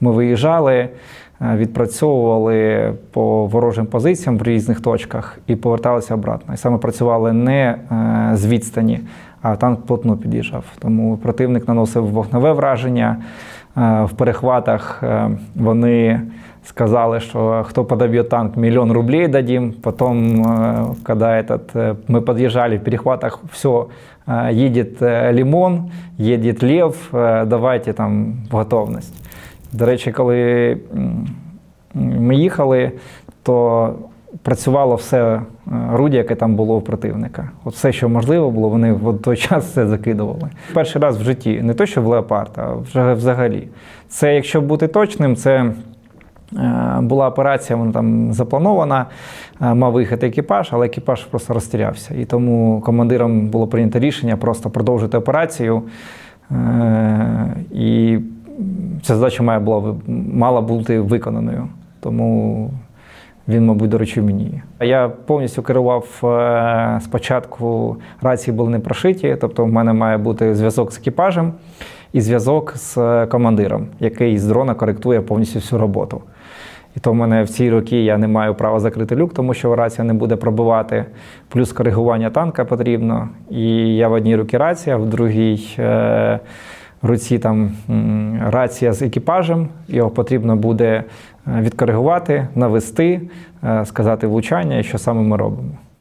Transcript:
Ми виїжджали, е, відпрацьовували по ворожим позиціям в різних точках і поверталися обратно. І саме працювали не е, з відстані, а танк плотно під'їжджав. Тому противник наносив вогневе враження. Е, В перехватах е, вони сказали, что кто подобьет танк, миллион рублей дадим. Потом, э, когда этот, э, мы подъезжали в перехватах, все, едет э, лимон, едет лев, э, давайте там в готовність. До речі, коли ми їхали, то працювало все е, орудя, яке там було у противника. От все, що можливо було, вони в той час все закидували. Перший раз в житті, не то, що в леопард, а вже взагалі. Це, якщо бути точним, це Е, Була операція, вона там запланована, е, мав виїхати екіпаж, але екіпаж просто розтірявся. І тому командиром було прийнято рішення просто продовжити операцію. Ця задача має була, мала бути виконаною. Тому він, мабуть, доручив мені. її. Я повністю керував е, спочатку, рації були не прошиті, тобто в мене має бути зв'язок з екіпажем і зв'язок з е, командиром, який з дрона коректує повністю всю роботу. І то в мене в ці роки я не маю права закрити люк, тому що рація не буде пробивати. Плюс коригування танка потрібно. І я в одній руці рація, в другій е, руці там рація з екіпажем. Його потрібно буде е, відкоригувати, навести, е, сказати влучання і що саме ми робимо.